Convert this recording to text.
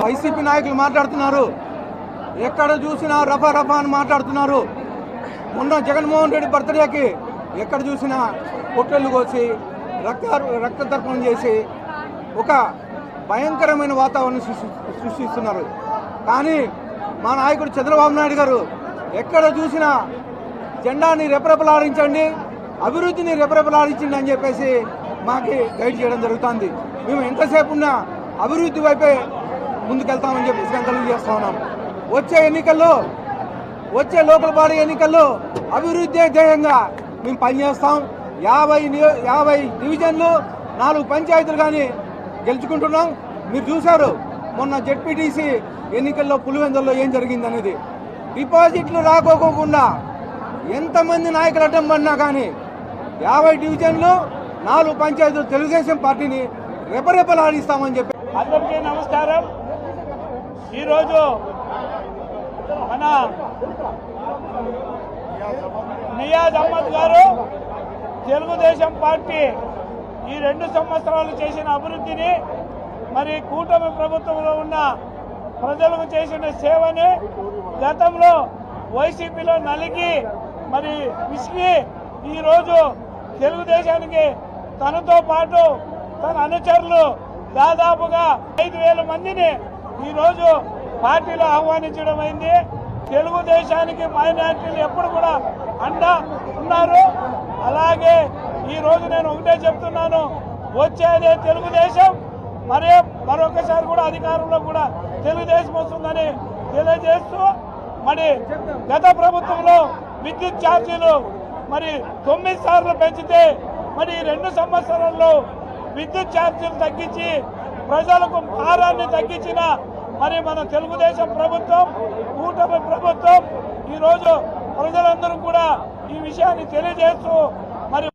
YCP నాయకులు మాట్లాడుతున్నారు. ఎక్కడ చూసినా రఫా రఫా అని మాట్లాడుతున్నారు. మొన్న జగన్మోహన్ రెడ్డి బర్త్డేకి ఎక్కడ చూసినా పొట్టెళ్ళు కోసి రక్త రక్తతర్పణం చేసి ఒక భయంకరమైన వాతావరణం సృష్టిస్తున్నారు. కానీ మా నాయకుడు చంద్రబాబు నాయుడు గారు ఎక్కడ చూసినా జెండాని రెపరెపలాడించండి అభివృద్ధిని రెపరెపలాడించండి అని చెప్పేసి మాకి గైడ్ చేయడం జరుగుతుంది. మేము ఎంతసేపు ఉన్నా అభివృద్ధి వైపే ముందుకెళ్తామని చెప్పేసి సంకల్పం చేస్తా ఉన్నాం. వచ్చే ఎన్నికల్లో వచ్చే లోకల్ బాడీ ఎన్నికల్లో అభివృద్ధి ధ్యేయంగా మేము పనిచేస్తాం. యాభై యాభై డివిజన్లు నాలుగు పంచాయతీలు కానీ గెలుచుకుంటున్నాం. మీరు చూశారు మొన్న జెడ్పీటీసీ ఎన్నికల్లో పులివెందుల్లో ఏం జరిగింది అనేది డిపాజిట్లు రాకోకుండా ఎంతమంది నాయకులు అడ్డం పడినా కానీ యాభై డివిజన్లు నాలుగు పంచాయతీలు తెలుగుదేశం పార్టీని రెపరెపలాడిస్తామని చెప్పి అందరికీ నమస్కారం. ఈరోజు మన నియాజ్ అహ్మద్ గారు తెలుగుదేశం పార్టీ ఈ రెండు సంవత్సరాలు చేసిన అభివృద్ధిని మరి కూటమి ప్రభుత్వంలో ఉన్న ప్రజలకు చేసిన సేవని గతంలో వైసీపీలో నలిగి మరి విసిగి ఈరోజు తెలుగుదేశానికి తనతో పాటు తన అనుచరులు దాదాపుగా ఐదు వేల మందిని ఈరోజు పార్టీలో ఆహ్వానించడం అయింది. తెలుగుదేశానికి మైనార్టీలు ఎప్పుడు కూడా అండ ఉన్నారు. అలాగే ఈ రోజు నేను ఒకటే చెప్తున్నాను. వచ్చేదే తెలుగుదేశం. మరే మరొకసారి కూడా అధికారంలో కూడా తెలుగుదేశం వస్తుందని తెలియజేస్తూ మరి గత ప్రభుత్వంలో విద్యుత్ ఛార్జీలు మరి తొమ్మిది సార్లు పెంచితే మరి ఈ రెండు సంవత్సరాల్లో విద్యుత్ ఛార్జీలు తగ్గించి ప్రజలకు భారాన్ని తగ్గించిన మరి మన తెలుగుదేశం ప్రభుత్వం కూటమి ప్రభుత్వం ఈరోజు ప్రజలందరూ కూడా ఈ విషయాన్ని తెలియజేస్తూ మరి